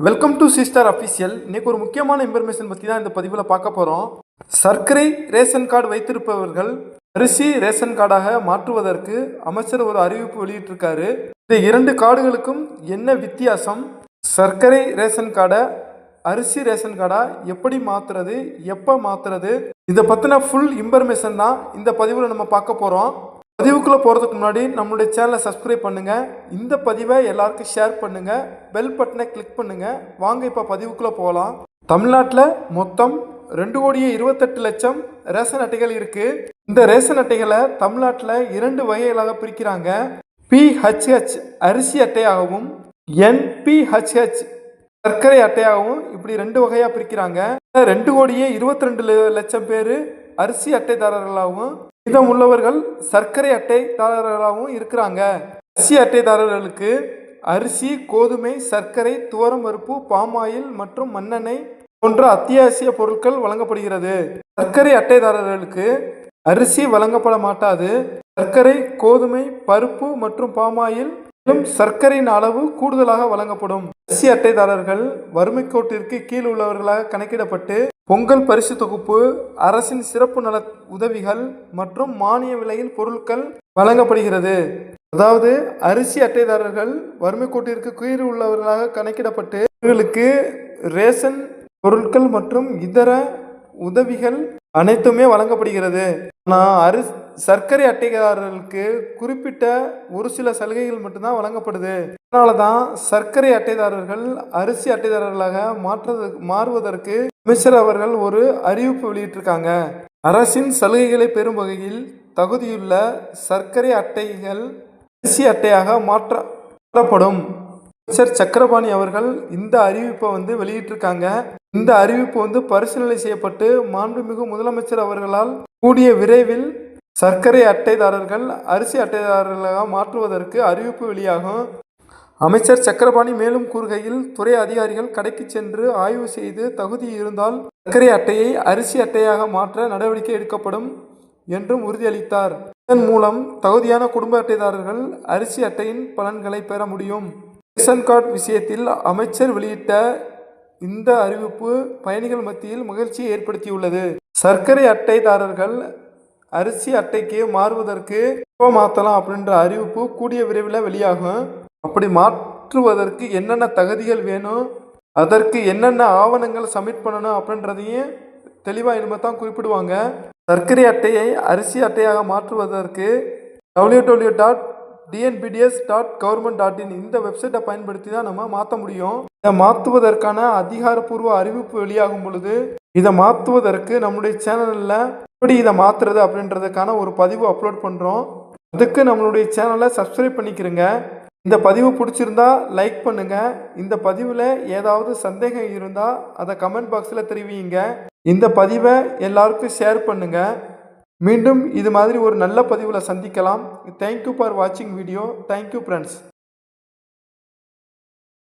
Welcome to sister official இன்னைக்கு ஒரு முக்கியமான இன்ஃபர்மேஷன் பற்றி தான் இந்த பதிவில் பார்க்க போகிறோம் சர்க்கரை ரேஷன் கார்டு வைத்திருப்பவர்கள் அரிசி ரேஷன் கார்டாக மாற்றுவதற்கு அமைச்சர் ஒரு அறிவிப்பு வெளியிட்டிருக்காரு. இந்த இரண்டு கார்டுகளுக்கும் என்ன வித்தியாசம்? சர்க்கரை ரேஷன் கார்டை அரிசி ரேஷன் கார்டா எப்படி மாற்றுறது எப்போ மாற்றுறது இதை பற்றின ஃபுல் இன்ஃபர்மேஷன் தான் இந்த பதிவில் நம்ம பார்க்க போகிறோம் பதிவுக்குள்ளே போகிறதுக்கு முன்னாடி நம்மளுடைய சேனலை சப்ஸ்கிரைப் பண்ணுங்கள் இந்த பதிவை எல்லாருக்கும் ஷேர் பண்ணுங்கள் பெல் பட்டனை கிளிக் பண்ணுங்கள் வாங்க இப்போ பதிவுக்குள்ளே போகலாம் தமிழ்நாட்டில் மொத்தம் ரெண்டு கோடியே இருபத்தெட்டு லட்சம் ரேஷன் அட்டைகள் இருக்குது இந்த ரேஷன் அட்டைகளை தமிழ்நாட்டில் இரண்டு வகைகளாக பிரிக்கிறாங்க. பிஹெச்ஹெச் அரிசி அட்டையாகவும் என்பிஹெச்ஹெச் சர்க்கரை அட்டையாகவும் இப்படி ரெண்டு வகையாக பிரிக்கிறாங்க. ரெண்டு கோடியே இருபத்தி ரெண்டு லட்சம் பேர் அரிசி அட்டைதாரர்களாகவும் மீதம் உள்ளவர்கள் சர்க்கரை அட்டைதாரர்களாகவும் இருக்கிறாங்க. அரிசி அட்டைதாரர்களுக்கு அரிசி கோதுமை சர்க்கரை துவரம் பருப்பு பாமாயில் மற்றும் மண்ணெண்ணெய் போன்ற அத்தியாவசிய பொருட்கள் வழங்கப்படுகிறது. சர்க்கரை அட்டைதாரர்களுக்கு அரிசி வழங்கப்பட மாட்டாது. சர்க்கரை கோதுமை பருப்பு மற்றும் பாமாயில் மேலும் சர்க்கரையின் அளவு கூடுதலாக வழங்கப்படும். அரிசி அட்டைதாரர்கள் வறுமை கோட்டிற்கு கீழ் உள்ளவர்களாக கணக்கிடப்பட்டு பொங்கல் பரிசு தொகுப்பு அரசின் சிறப்பு நல உதவிகள் மற்றும் மானிய விலையில் பொருட்கள் வழங்கப்படுகிறது. அதாவது அரிசி அட்டைதாரர்கள் வறுமை கோட்டிற்கு கீழ் உள்ளவர்களாக கணக்கிடப்பட்டு இவர்களுக்கு ரேஷன் பொருட்கள் மற்றும் இதர உதவிகள் அனைத்துமே வழங்கப்படுகிறது. ஆனால் அரி சர்க்கரை அட்டைதாரர்களுக்கு குறிப்பிட்ட ஒரு சில சலுகைகள் மட்டும்தான் வழங்கப்படுது. அதனால தான் சர்க்கரை அட்டைதாரர்கள் அரிசி அட்டைதாரர்களாக மாற்றுவதற்கு மாறுவதற்கு அமைச்சர் அவர்கள் ஒரு அறிவிப்பு வெளியிட்டிருக்காங்க. அரசின் சலுகைகளை பெறும் வகையில் தகுதியுள்ள சர்க்கரை அட்டைகள் அரிசி அட்டையாக மாற்ற மாற்றப்படும். அமைச்சர் சக்கரபாணி அவர்கள் இந்த அறிவிப்பை வந்து வெளியிட்டிருக்காங்க. இந்த அறிவிப்பு வந்து பரிசீலனை செய்யப்பட்டு மாண்புமிகு முதலமைச்சர் அவர்களால் கூடிய விரைவில் சர்க்கரை அட்டைதாரர்கள் அரிசி அட்டைதாரர்களாக மாற்றுவதற்கு அறிவிப்பு வெளியாகும். அமைச்சர் சக்கரபாணி மேலும் கூறுகையில் துறை அதிகாரிகள் கடைக்கு சென்று ஆய்வு செய்து தகுதி இருந்தால் சர்க்கரை அட்டையை அரிசி அட்டையாக மாற்ற நடவடிக்கை எடுக்கப்படும் என்றும் உறுதியளித்தார். இதன் மூலம் தகுதியான குடும்ப அட்டைதாரர்கள் அரிசி அட்டையின் பலன்களை பெற முடியும். ரேஷன் கார்டு விஷயத்தில் அமைச்சர் வெளியிட்ட இந்த அறிவிப்பு பயணிகள் மத்தியில் மகிழ்ச்சியை ஏற்படுத்தியுள்ளது. சர்க்கரை அட்டைதாரர்கள் அரிசி அட்டைக்கு மாறுவதற்கு மாற்றலாம் அப்படின்ற அறிவிப்பு கூடிய விரைவில் வெளியாகும். அப்படி மாற்றுவதற்கு என்னென்ன தகுதிகள் வேணும்? அதற்கு என்னென்ன ஆவணங்கள் சப்மிட் பண்ணணும் அப்படின்றதையும் தெளிவாக இனிமேல் தான் குறிப்பிடுவாங்க. சர்க்கரை அட்டையை அரிசி அட்டையாக மாற்றுவதற்கு W W dot TNPDS dot government dot in இந்த வெப்சைட்டை பயன்படுத்தி தான் நம்ம மாற்ற முடியும். இதை மாற்றுவதற்கான அதிகாரப்பூர்வ அறிவிப்பு வெளியாகும் பொழுது இதை மாற்றுவதற்கு நம்மளுடைய சேனலில் எப்படி இதை மாற்றுறது அப்படின்றதுக்கான ஒரு பதிவு அப்லோட் பண்ணுறோம் அதுக்கு நம்மளுடைய சேனலை சப்ஸ்கிரைப் பண்ணிக்கிறேங்க இந்த பதிவு பிடிச்சிருந்தா லைக் பண்ணுங்கள் இந்த பதிவில் ஏதாவது சந்தேகம் இருந்தால் அதை கமெண்ட் பாக்ஸில் தெரிவிங்க. இந்த பதிவை எல்லாருக்கும் ஷேர் பண்ணுங்கள் மீண்டும் இது மாதிரி ஒரு நல்ல பதிவில் சந்திக்கலாம். தேங்க்யூ ஃபார் வாட்சிங் வீடியோ தேங்க்யூ ஃப்ரெண்ட்ஸ்